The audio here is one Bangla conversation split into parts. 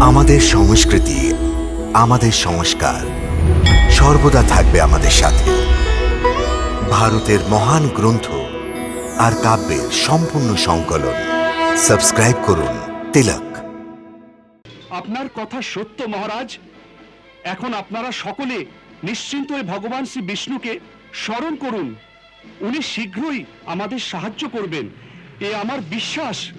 আমাদের সংস্কৃতি, আমাদের সংস্কার সর্বদা থাকবে আমাদের সাথে। ভারতের মহান গ্রন্থ আর কাব্যের সম্পূর্ণ সংকলন। সাবস্ক্রাইব করুন তিলক। আপনার কথা সত্য, মহারাজ। এখন আপনারা সকলে নিশ্চিন্ত হয়ে ভগবান শ্রী বিষ্ণুকে স্মরণ করুন। উনি শীঘ্রই আমাদের সাহায্য করবেন। এ আমার বিশ্বাস।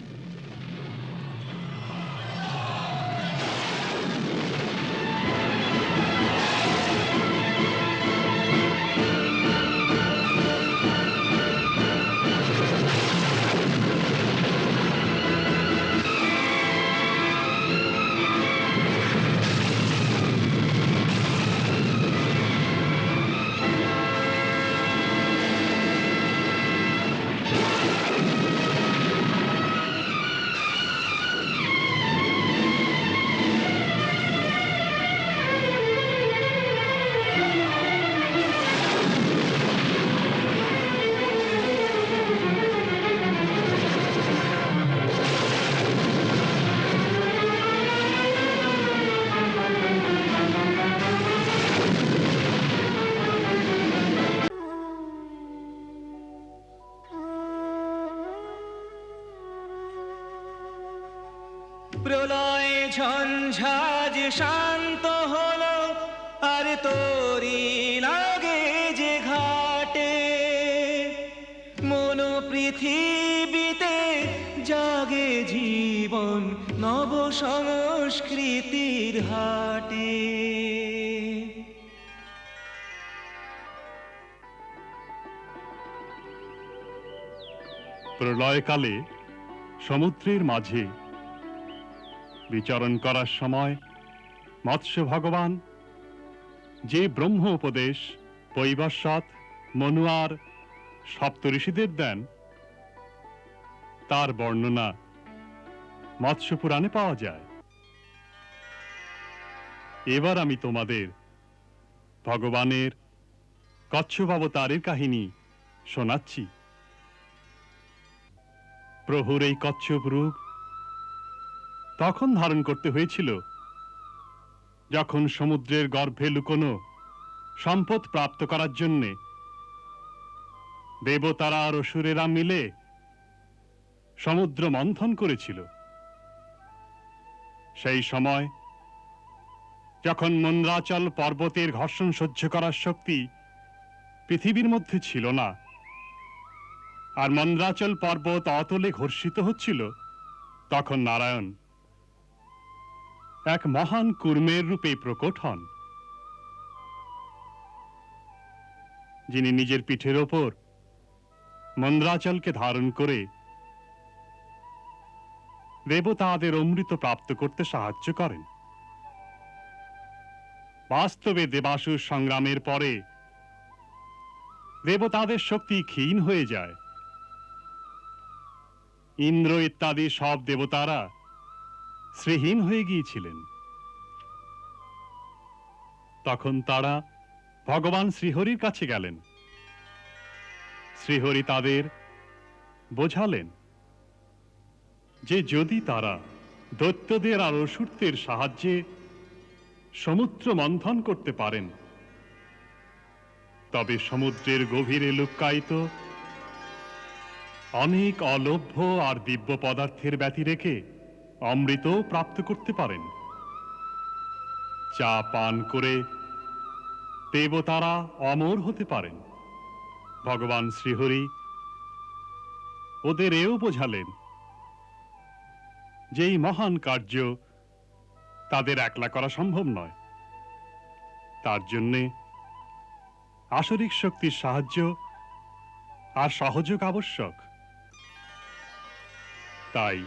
প্রলয় ঝঞ্ঝাজ শান্ত হলো, আর তোরি লাগে যে ঘাটে। মন পৃথিবীতে জাগে জীবন নব সংস্কৃতির হাটে। প্রলয়কালে সমুদ্রের মাঝে বিচরণ করার সময় মৎস্য ভগবান, যে ব্রহ্ম উপদেশ পৈবস্বত মনুয়ার সপ্তঋষিদের দেন, তার বর্ণনা মৎস্য পুরাণে পাওয়া যায়। এবার আমি তোমাদের ভগবানের কচ্ছপ অবতারের কাহিনী শোনাচ্ছি। প্রভুর এই কচ্ছপ রূপ তখন ধারণ করতে হয়েছিল, যখন সমুদ্রের গর্ভে লুকোনো সম্পদ প্রাপ্ত করার জন্যে দেবতারা আর অসুরেরা মিলে সমুদ্র মন্থন করেছিল। সেই সময় যখন মন্দ্রাচল পর্বতের ঘর্ষণ সহ্য করার শক্তি পৃথিবীর মধ্যে ছিল না, আর মন্দ্রাচল পর্বত অতলে ঘর্ষিত হচ্ছিল, তখন নারায়ণ এক মহান কুর্মের রূপে প্রকট হন, যিনি নিজের পিঠের ওপর মন্দ্রাচলকে ধারণ করে দেবতাদের অমৃত প্রাপ্ত করতে সাহায্য করেন। বাস্তবে দেবাসুর সংগ্রামের পরে দেবতাদের শক্তি ক্ষীণ হয়ে যায়। ইন্দ্র ইত্যাদি সব দেবতারা শ্রীহীন হয়ে গিয়েছিলেন। তখন তারা ভগবান শ্রীহরির কাছে গেলেন। শ্রীহরি তাদের বোঝালেন যে যদি তারা দৈত্যদের আর অসুরদের সাহায্যে সমুদ্র মন্থন করতে পারেন, তবে সমুদ্রের গভীরে লুক্কায়িত অনেক অলভ্য আর দিব্য পদার্থের ব্যতি রেখে অমৃত প্রাপ্ত করতে পারেন। চা পান করে দেবতারা অমর হতে পারেন। ভগবান শ্রীহরি ওদের এও বোঝালেন যে এই মহান কার্য তাদের একলা করা সম্ভব নয়। তার জন্যে আসরিক শক্তির সাহায্য আর সহযোগ আবশ্যক। তাই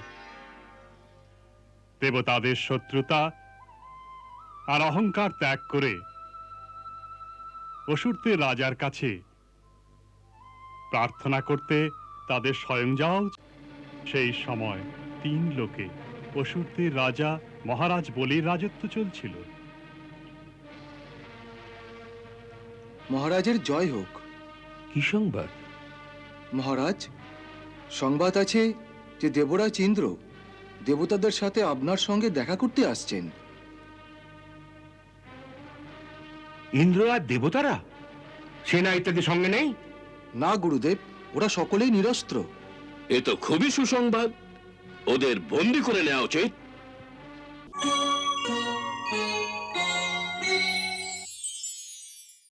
দেবতাদের শত্রুতা আর অহংকার ত্যাগ করে অসুরদের রাজার কাছে প্রার্থনা করতে তাদের স্বয়ং যাওয়া সেই সময় তিন লোকে অসুরদের রাজা মহারাজ বলির রাজত্ব চলছিল। মহারাজের জয় হোক। কি সংবাদ? মহারাজ সংবাদ আছে যে দেবরাজ ইন্দ্র দেবতাদের সাথে আপনার সঙ্গে দেখা করতে আসছেন। ইন্দ্র আর দেবতারা? সেনা ইত্যাদি সঙ্গে নেই? না গুরুদেব ওরা সকলেই নিরস্ত্র। এ তো খুবই সুসংবাদ। ওদের বন্দি করে নেওয়া উচিত।